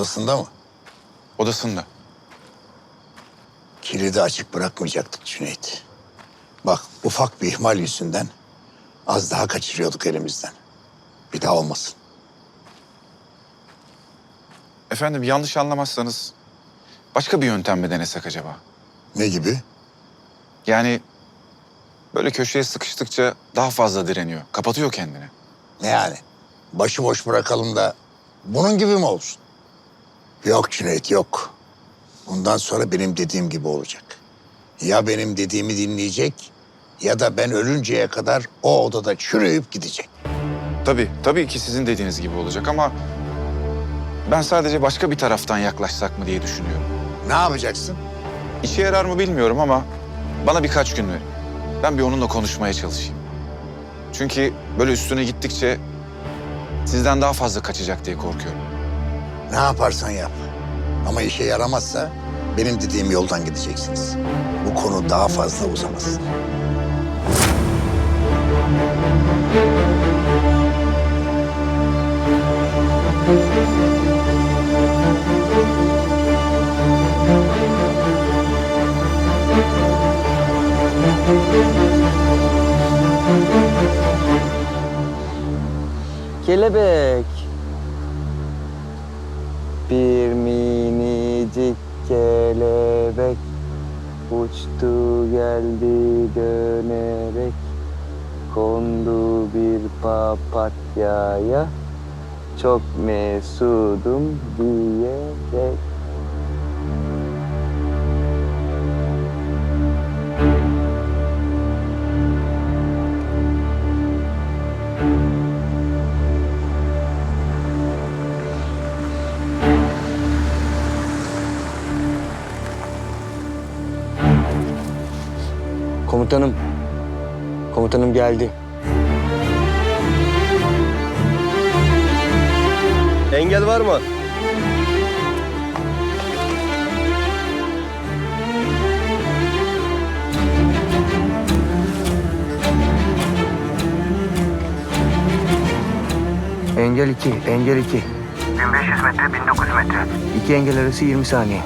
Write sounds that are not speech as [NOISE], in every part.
Odasında mı? Odasında. Kilidi açık bırakmayacaktık Cüneyt. Bak ufak bir ihmal yüzünden az daha kaçırıyorduk elimizden. Bir daha olmasın. Efendim yanlış anlamazsanız başka bir yöntem mi denesek acaba? Ne gibi? Yani böyle köşeye sıkıştıkça daha fazla direniyor. Kapatıyor kendini. Ne yani? Başıboş bırakalım da bunun gibi mi olsun? Yok Cüneyt yok. Bundan sonra benim dediğim gibi olacak. Ya benim dediğimi dinleyecek ya da ben ölünceye kadar o odada çürüyüp gidecek. Tabii, tabii ki sizin dediğiniz gibi olacak ama ben sadece başka bir taraftan yaklaşsak mı diye düşünüyorum. Ne yapacaksın? İşe yarar mı bilmiyorum ama bana birkaç gün verin. Ben bir onunla konuşmaya çalışayım. Çünkü böyle üstüne gittikçe sizden daha fazla kaçacak diye korkuyorum. Ne yaparsan yap. Ama işe yaramazsa benim dediğim yoldan gideceksiniz. Bu konu daha fazla uzamasın. Kelebek. Uçtu geldi dönerek kondu bir papatyaya çok mesudum diyerek. Komutanım. Komutanım geldi. Engel var mı? Engel 2, engel 2. 1500 metre, 1900 metre. İki engel arası 20 saniye.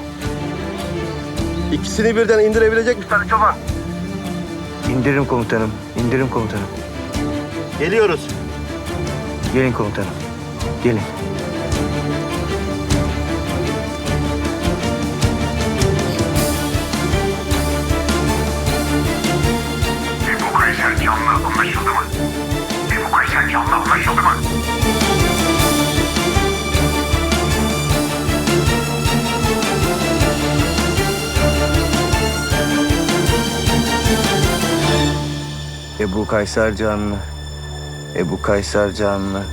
İkisini birden indirebilecek misin? Sarı çoban. İndiririm komutanım, indiririm komutanım. Geliyoruz. Gelin komutanım, gelin. Ebu Kaysar canlı. Ebu Kaysar canlı.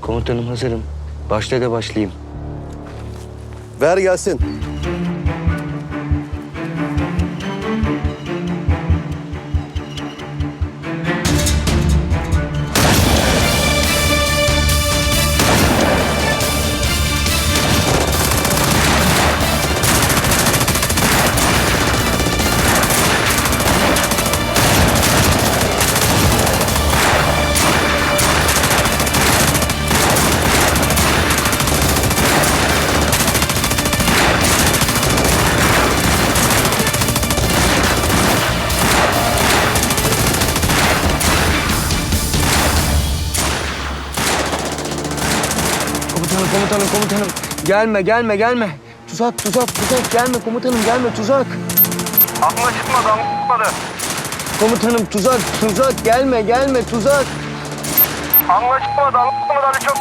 Komutanım hazırım. Başla da başlayayım. Ver gelsin. Komutanım, komutanım. Gelme, gelme, gelme. Tuzak, tuzak, tuzak. Gelme komutanım, gelme. Tuzak. Anlaşılmadı, anlaşılmadı. Komutanım tuzak, tuzak. Gelme, gelme. Tuzak. Anlaşılmadı, anlaşılmadı Ali çok.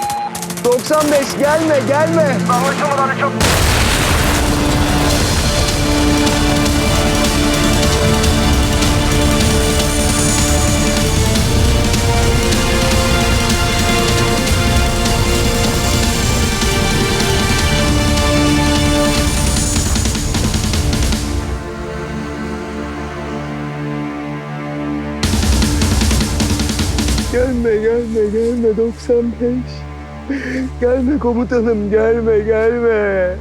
95, gelme, gelme. Anlaşılmadı Ali çok. gelme gelme 95. Gelme komutanım gelme gelme.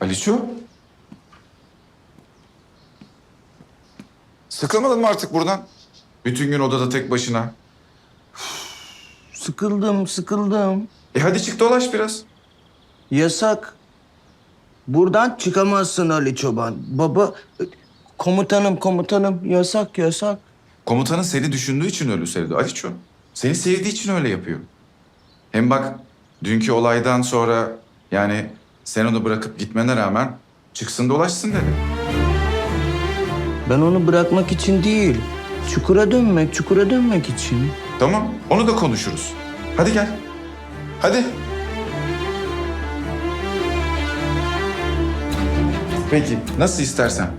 Aliço? Sıkılmadın mı artık buradan? Bütün gün odada tek başına. Sıkıldım, sıkıldım. E hadi çık dolaş biraz. Yasak. Buradan çıkamazsın Ali Çoban. Baba, komutanım, komutanım. Yasak, yasak. Komutanın seni düşündüğü için öyle söyledi Aliço. Seni sevdiği için öyle yapıyor. Hem bak dünkü olaydan sonra yani sen onu bırakıp gitmene rağmen çıksın dolaşsın dedi. Ben onu bırakmak için değil, çukura dönmek, çukura dönmek için. Tamam onu da konuşuruz. Hadi gel. Hadi. Peki nasıl istersen.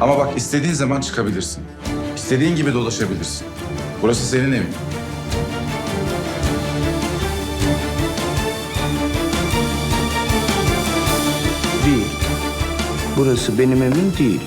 Ama bak istediğin zaman çıkabilirsin. İstediğin gibi dolaşabilirsin. Burası senin evin. Değil. Burası benim evim değil.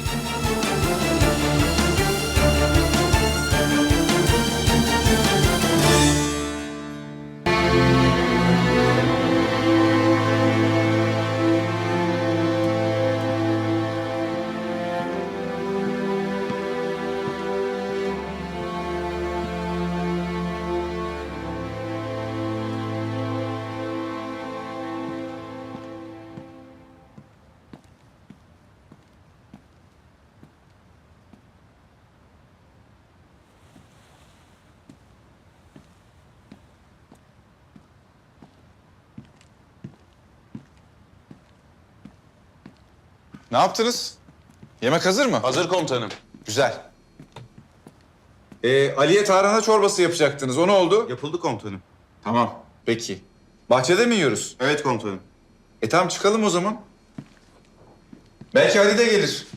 Ne yaptınız? Yemek hazır mı? Hazır komutanım. Güzel. Ee, Ali'ye tarhana çorbası yapacaktınız. O ne oldu? Yapıldı komutanım. Tamam. Peki. Bahçede mi yiyoruz? Evet komutanım. E tamam çıkalım o zaman. Belki Ali de gelir.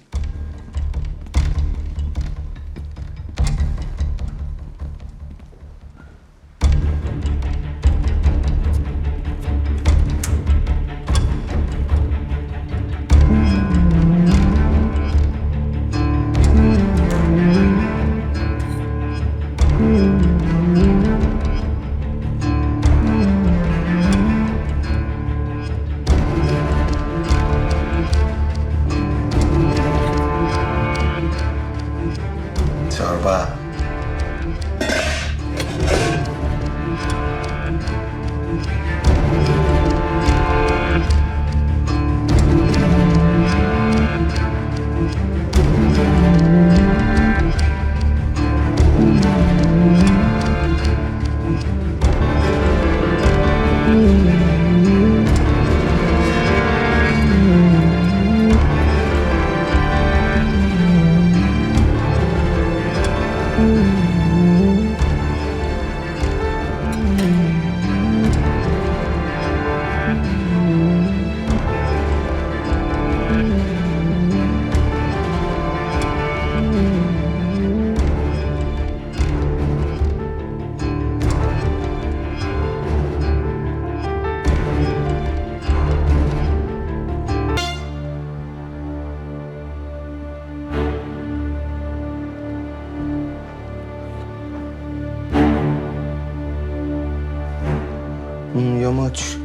Yamaç.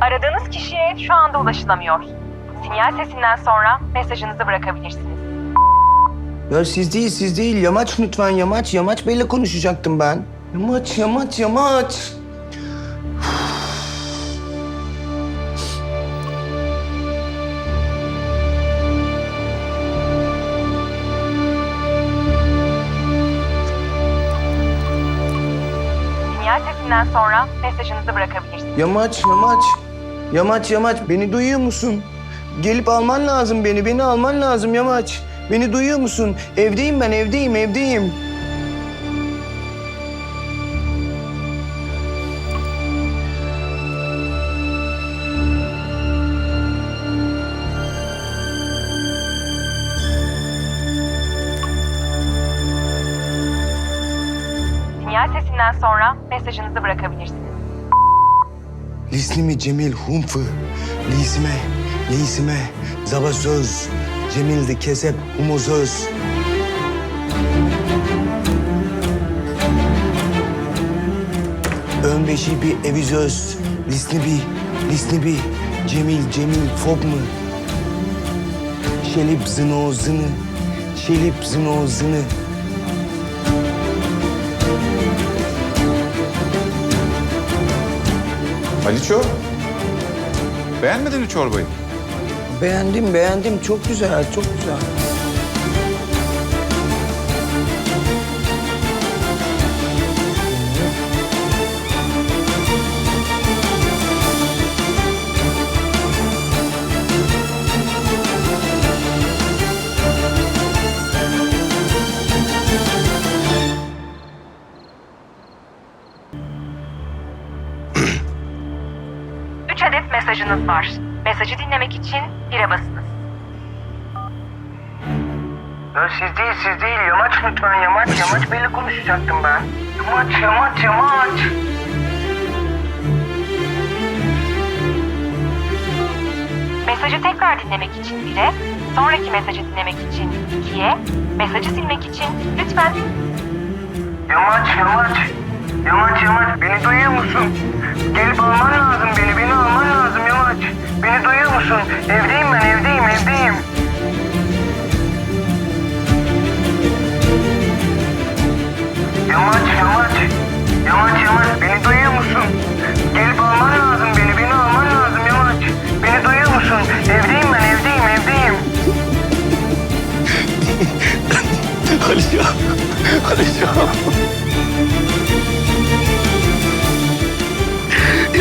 Aradığınız kişiye şu anda ulaşılamıyor. Sinyal sesinden sonra mesajınızı bırakabilirsiniz. Ya siz değil, siz değil. Yamaç lütfen, yamaç. Yamaç Bey'le konuşacaktım ben. Yamaç, yamaç, yamaç. Sesinden sonra mesajınızı bırakabilirsiniz. Yamaç, yamaç. Yamaç, yamaç. Beni duyuyor musun? Gelip alman lazım beni. Beni alman lazım yamaç. Beni duyuyor musun? Evdeyim ben, evdeyim, evdeyim. Sinyal sesinden sonra mesajınızı bırakabilirsiniz. Lislimi Cemil Humfı, Lisime, Lisime, Zabasöz, Cemildi Kesep Humozöz. Önbeşi bir evizöz, Lisnibi, Lisnibi, Cemil, Cemil, Fob mu? Şelip zınozını, Şelip zınozını. Aliço, beğenmedin mi çorbayı? Beğendim, beğendim. Çok güzel, çok güzel. Mesajı dinlemek için bire basınız. Ya siz değil, siz değil. Yamaç lütfen, Yamaç. Yamaç Bey'le konuşacaktım ben. Yamaç, Yamaç, Yamaç. Mesajı tekrar dinlemek için bire, sonraki mesajı dinlemek için ikiye, mesajı silmek için lütfen Yamaç, Yamaç. Yamaç, Yamaç. Beni duyuyor musun? Gelip alman lazım beni. Beni alman lazım Yamaç. Beni duyuyor musun? Evdeyim ben, evdeyim, evdeyim. Yamaç, Yamaç. Yamaç, Yamaç. Beni duyuyor musun? Gelip alman lazım beni. Beni alman lazım Yamaç. Beni duyuyor musun? Evdeyim ben, evdeyim, evdeyim. Aliço, Aliço.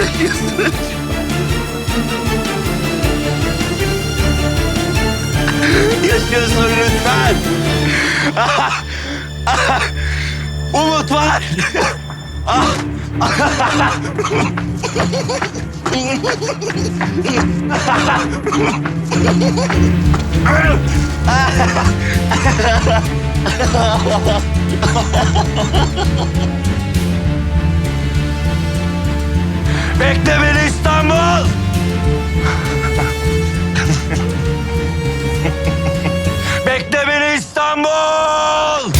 Yaşıyorsun. Yaşıyorsun lütfen. Ah, ah, Umut var. Bekle beni İstanbul. Bekle beni İstanbul.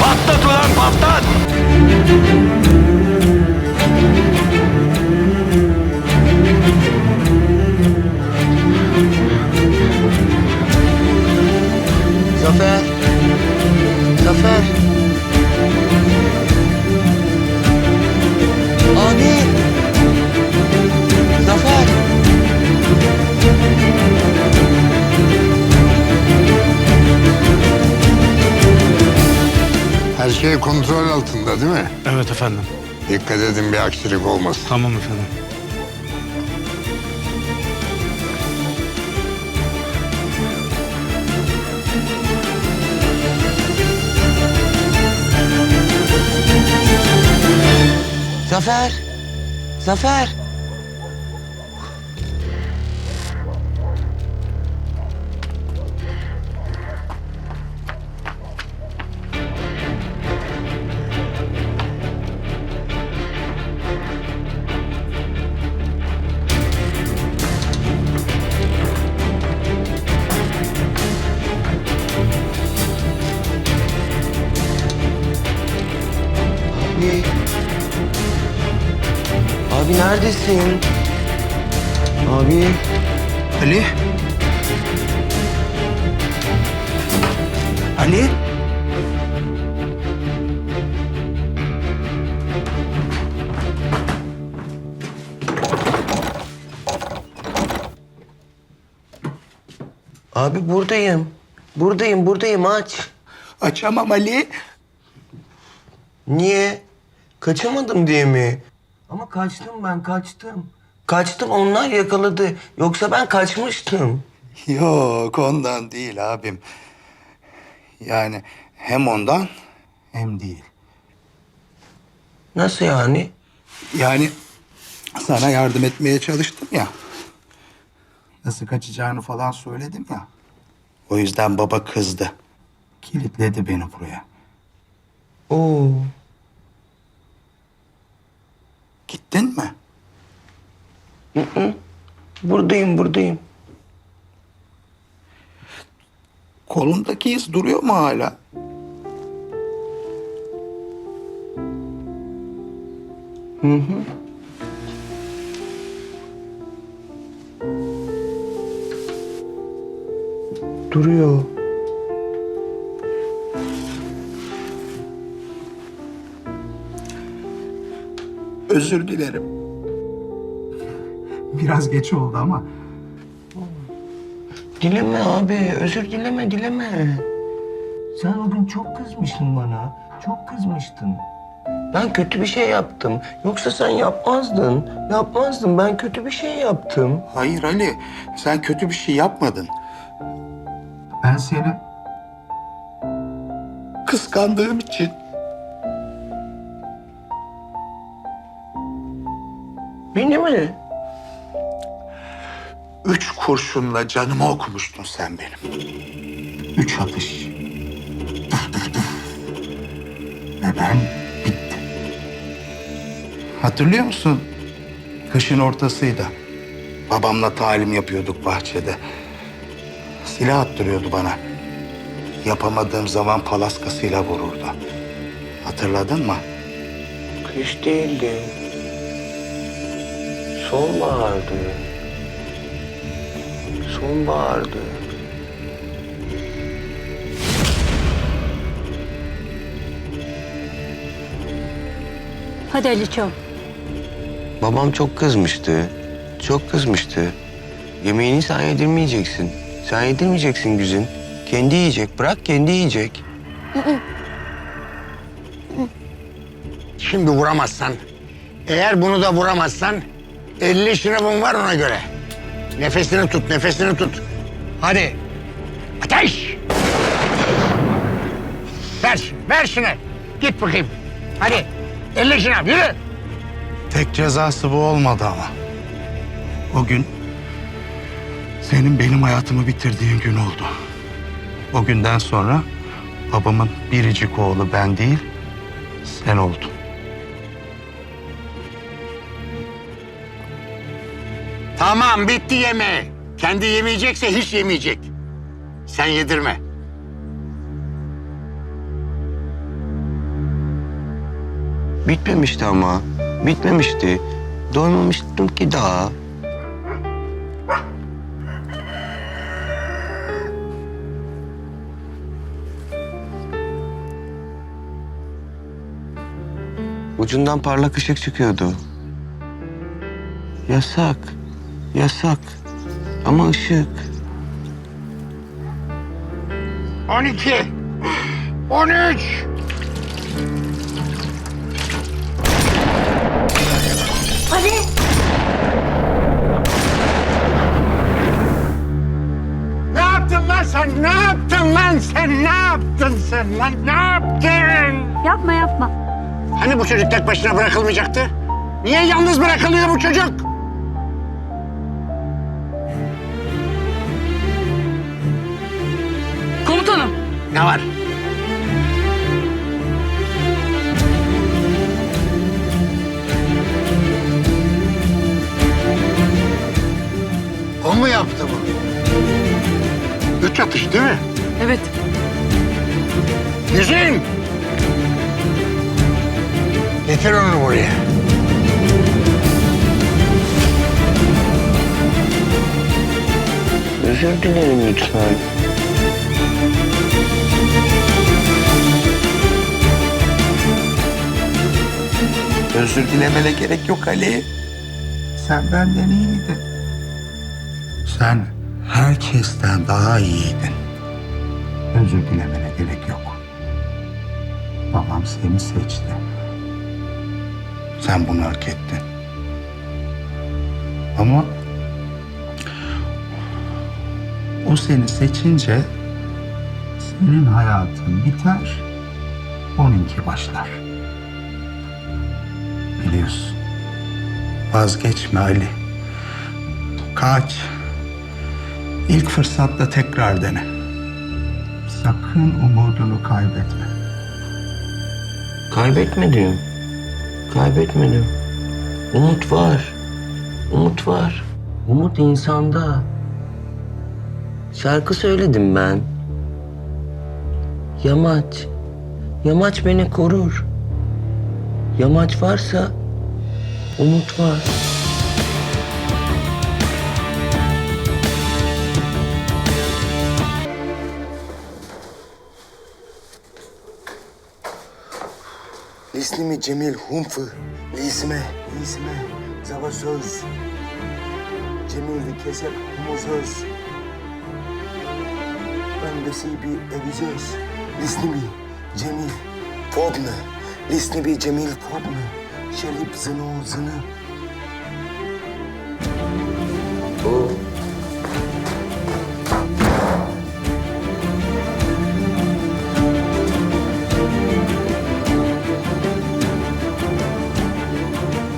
patlat ulan patlat. Zafer. Abi. Zafer. Her şey kontrol altında değil mi? Evet efendim. Dikkat edin bir aksilik olmasın. Tamam efendim. Zafer. Zafer. Neredesin? Abi. Ali. Ali. Abi buradayım. Buradayım, buradayım aç. Açamam Ali. Niye? Kaçamadım diye mi? Ama kaçtım ben, kaçtım. Kaçtım, onlar yakaladı. Yoksa ben kaçmıştım. [LAUGHS] Yok ondan değil abim. Yani hem ondan hem değil. Nasıl yani? Yani sana yardım etmeye çalıştım ya. Nasıl kaçacağını falan söyledim ya. O yüzden baba kızdı. Kilitledi beni buraya. Oo. Gittin mi? Hı hı. Buradayım, buradayım. Kolundaki iz duruyor mu hala? Hı hı. Duruyor. Özür dilerim. Biraz geç oldu ama Dileme abi, özür dileme, dileme. Sen o gün çok kızmıştın bana, çok kızmıştın. Ben kötü bir şey yaptım. Yoksa sen yapmazdın. Yapmazdın. Ben kötü bir şey yaptım. Hayır Ali, sen kötü bir şey yapmadın. Ben seni kıskandığım için Beni mi? üç kurşunla canımı okumuştun sen benim. Üç atış. [LAUGHS] Ve ben bittim. Hatırlıyor musun? Kışın ortasıydı. Babamla talim yapıyorduk bahçede. Silah attırıyordu bana. Yapamadığım zaman palaskasıyla vururdu. Hatırladın mı? Kış değildi. Sonbahardı. Sonbahardı. Hadi Aliço. Babam çok kızmıştı. Çok kızmıştı. Yemeğini sen yedirmeyeceksin. Sen yedirmeyeceksin Güzin. Kendi yiyecek. Bırak kendi yiyecek. Şimdi vuramazsan, eğer bunu da vuramazsan 50 şırabın var ona göre. Nefesini tut, nefesini tut. Hadi. Ateş! Ver, ver şunu. Git bakayım. Hadi. 50 şırap, yürü. Tek cezası bu olmadı ama. O gün senin benim hayatımı bitirdiğin gün oldu. O günden sonra babamın biricik oğlu ben değil, sen oldun. Tamam, bitti yemeği. Kendi yemeyecekse hiç yemeyecek. Sen yedirme. Bitmemişti ama. Bitmemişti. Doymamıştım ki daha. Ucundan parlak ışık çıkıyordu. Yasak. Yasak. Ama ışık. 12, 13. Ali. Ne yaptın lan sen? Ne yaptın lan sen? Ne yaptın sen lan? Ne yaptın? Yapma yapma. Hani bu çocuk tek başına bırakılmayacaktı? Niye yalnız bırakılıyor bu çocuk? Ne var? O mu yaptı bunu? Üç atış değil mi? Evet. Hüseyin! Getir onu buraya. Özür dilerim lütfen. Özür dilemene gerek yok Ali. Sen benden iyiydin. Sen herkesten daha iyiydin. Özür dilemene gerek yok. Babam seni seçti. Sen bunu hak ettin. Ama o seni seçince senin hayatın biter, onunki başlar. Vazgeçme Ali. Kaç. İlk fırsatta tekrar dene. Sakın umudunu kaybetme. Kaybetmedim. Kaybetmedim. Umut var. Umut var. Umut insanda. Şarkı söyledim ben. Yamaç. Yamaç beni korur. Yamaç varsa umut var. Lisnimi Cemil Humpfı. Lisme, lisme. Zava söz. Cemil kesep humuzöz. Ben besibi evizöz. Lisnimi Cemil Fobne. Lisnimi Cemil Fobne. Şelip zını zını. Bu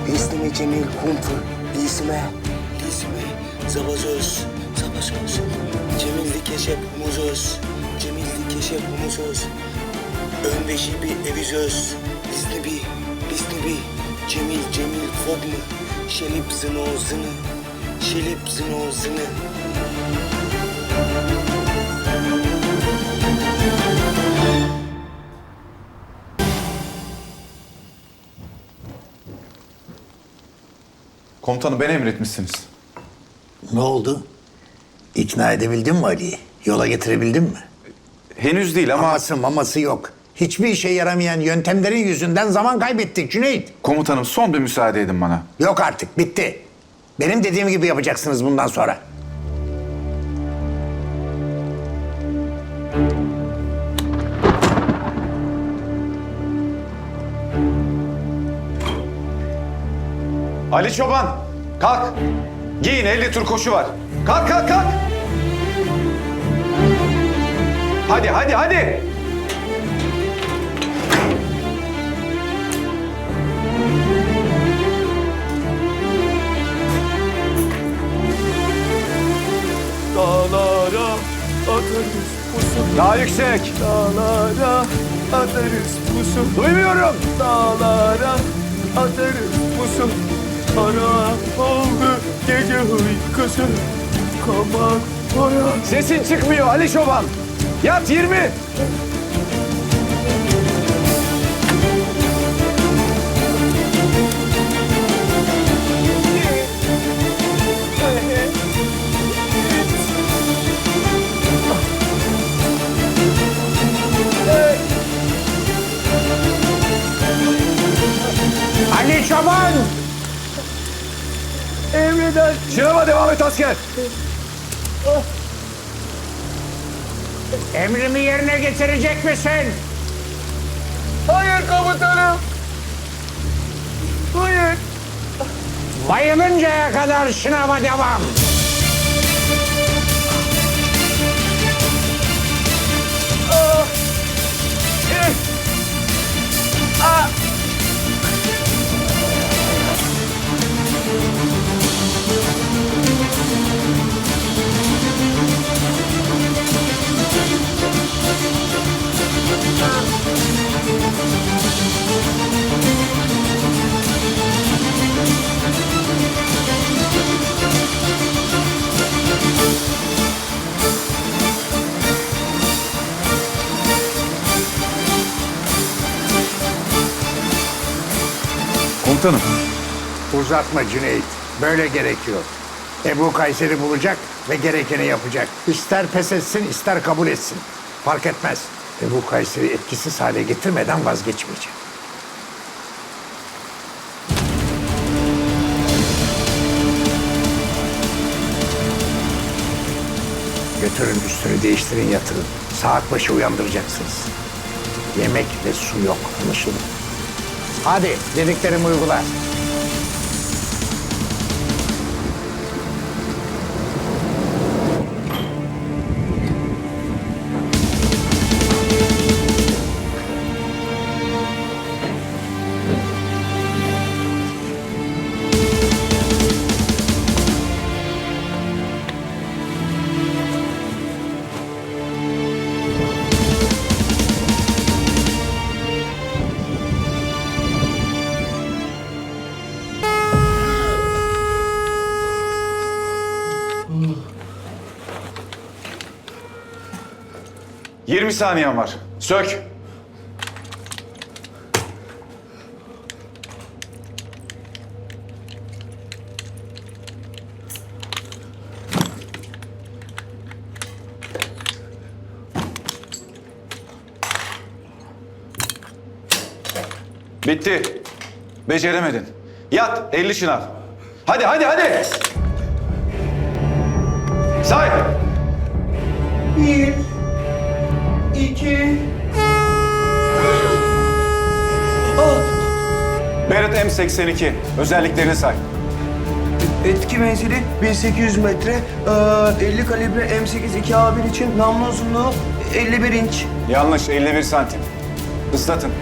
Lisnimi Cemil Humpfı. Lisme, lisme. Zava söz, zava söz. Cemil kesep humuzöz. Cemil kesep humuzöz. Ön beşibi evizöz. Fobne. Şelip zını zını. Şelip zını zını. Komutanım beni emretmişsiniz. Ne oldu? İkna edebildin mi Ali'yi? Yola getirebildin mi? Henüz değil ama... Maması maması yok. Hiçbir işe yaramayan yöntemlerin yüzünden zaman kaybettik Cüneyt. Komutanım son bir müsaade edin bana. Yok artık bitti. Benim dediğim gibi yapacaksınız bundan sonra. Ali Çoban kalk. Giyin 50 tur koşu var. Kalk kalk kalk. Hadi hadi hadi. Atarız pusu. Daha yüksek. Dağlara atarız pusu. Duymuyorum. Dağlara atarız pusu. Kara oldu gece uykusu. Kamak ora. Sesin çıkmıyor Ali Çoban. Yat 20. Emreder. Şınava devam et asker. Emrimi yerine getirecek misin? Hayır komutanım. Hayır. Bayılıncaya kadar şınava devam. Komutanım. Uzatma Cüneyt. Böyle gerekiyor. Ebu Kayser'i bulacak ve gerekeni yapacak. İster pes etsin ister kabul etsin. Fark etmez. Ebu Kayser'i etkisiz hale getirmeden vazgeçmeyecek. Götürün üstünü değiştirin yatırın. Saat başı uyandıracaksınız. Yemek ve su yok anlaşıldı. Hadi dediklerimi uygula. 20 saniyen var. Sök. Bitti. Beceremedin. Yat, 50 şınav. Hadi, hadi, hadi. Say. Bir, iki, Barrett M82. Özelliklerini say. etki menzili 1800 metre, ee, 50 kalibre M8 2A1 için namlu uzunluğu 51 inç. Yanlış, 51 santim. Islatın.